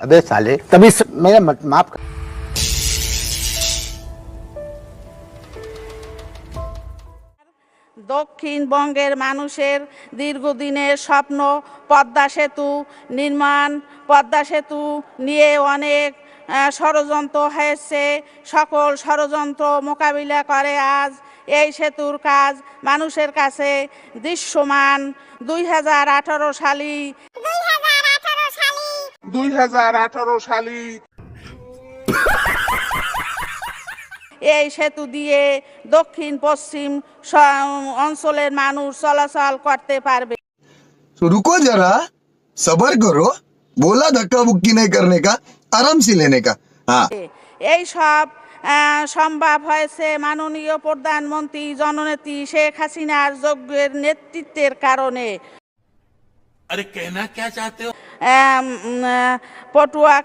अबे साले तभी स- मेरा मत- माफ कर দক্ষিণবঙ্গের মানুষের দীর্ঘদিনের স্বপ্ন পদ্মা সেতু নির্মাণ পদ্মা সেতু নিয়ে অনেক আহ, ষড়যন্ত্র হয়েছে সকল ষড়যন্ত্র মোকাবিলা করে আজ এই সেতুর কাজ মানুষের কাছে দৃশ্যমান দুই হাজার আঠারো সালি দুই সালে। এই সেতু দিয়ে দক্ষিণ পশ্চিম অঞ্চলের মানুষ চলাচল করতে পারবে। রুকো যারা সবার করো বোলা ধাক্কা বুকি নেই করনে কা আরাম সে লেনে কা। হ্যাঁ। এই সব সম্ভব হয়েছে মাননীয় প্রধানমন্ত্রী জননেত্রী শেখ হাসিনার যোগ্যের নেতৃত্বের কারণে। আরে কেনা কে চাতে हो আম, পটুয়া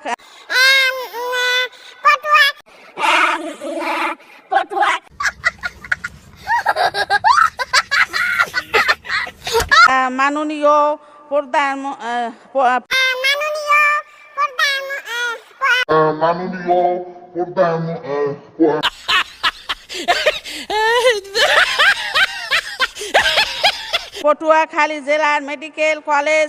মাননীয় প্রধান মাননীয় প্রধান পটুয়াখালী জেলার মেডিকেল কলেজ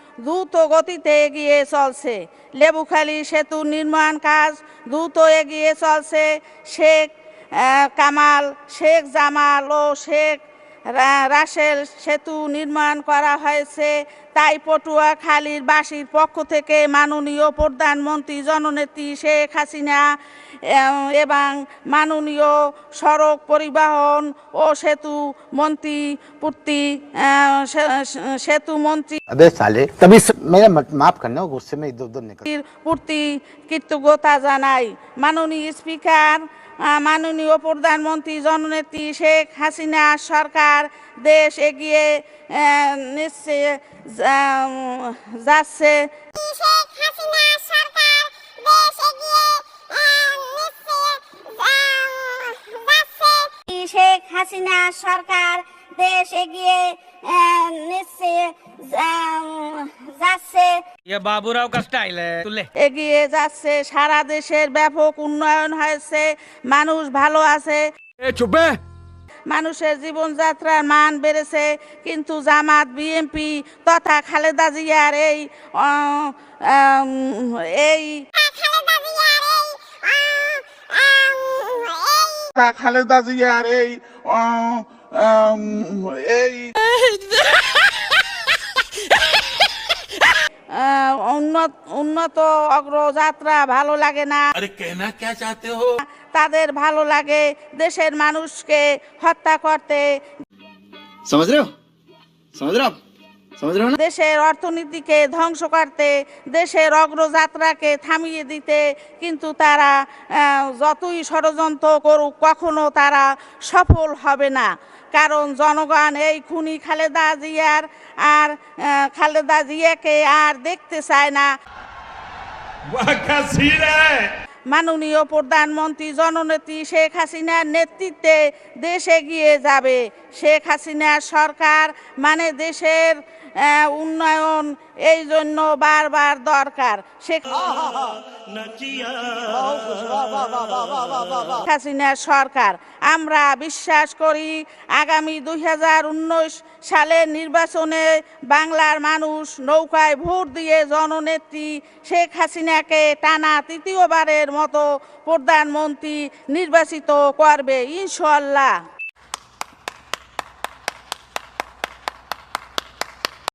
দ্রুত গতিতে এগিয়ে চলছে। লেবুখালী সেতু নির্মাণ কাজ দ্রুত এগিয়ে চলছে। শেখ কামাল, শেখ জামাল ও শেখ রাসেল সেতু নির্মাণ করা হয়েছে। তাই পটুয়াখালীর বাসীর পক্ষ থেকে মাননীয় প্রধানমন্ত্রী জননেত্রী শেখ হাসিনা এবং মাননীয় সড়ক পরিবহন ও সেতু মন্ত্রী পূর্তি সেতু মন্ত্রী পূর্তি কৃতজ্ঞতা জানাই। মাননীয় স্পিকার মাননীয় প্রধানমন্ত্রী জননেত্রী শেখ হাসিনা সরকার দেশ এগিয়ে নিচ্ছে যাচ্ছে। শেখ হাসিনা সরকার দেশ এগিয়ে হাসিনা সরকার দেশ এগিয়ে নিচ্ছে যাচ্ছে। বাবুরাও কাজটা আইলে এগিয়ে যাচ্ছে সারা দেশের ব্যাপক উন্নয়ন হয়েছে মানুষ ভালো আছে। চুপে। মানুষের জীবনযাত্রার মান বেড়েছে কিন্তু জামাত বিএমপি তথা খালেদা জিয়ার এই এই খালেদা জিয়ার এই এই উন্নত উন্নত অগ্রযাত্রা ভালো লাগে না। তাদের ভালো লাগে দেশের মানুষকে হত্যা করতে। সমাজ রে সমাজ দেশের অর্থনীতিকে ধ্বংস করতে দেশের অগ্রযাত্রাকে থামিয়ে দিতে কিন্তু তারা যতই ষড়যন্ত্র করুক কখনো তারা সফল হবে না। কারণ জনগণ এই খুনি খালেদা জিয়ার আর খালেদা জিয়াকে আর দেখতে চায় না। মাননীয় প্রধানমন্ত্রী জননেত্রী শেখ হাসিনার নেতৃত্বে দেশ এগিয়ে যাবে। শেখ হাসিনার সরকার মানে দেশের উন্নয়ন এই জন্য বারবার দরকার। শেখ হাসিনার সরকার আমরা বিশ্বাস করি আগামী দুই হাজার উনিশ সালের নির্বাচনে বাংলার মানুষ নৌকায় ভোট দিয়ে জননেত্রী শেখ হাসিনাকে টানা তৃতীয়বারের মতো প্রধানমন্ত্রী নির্বাচিত করবে ইনশাল্লাহ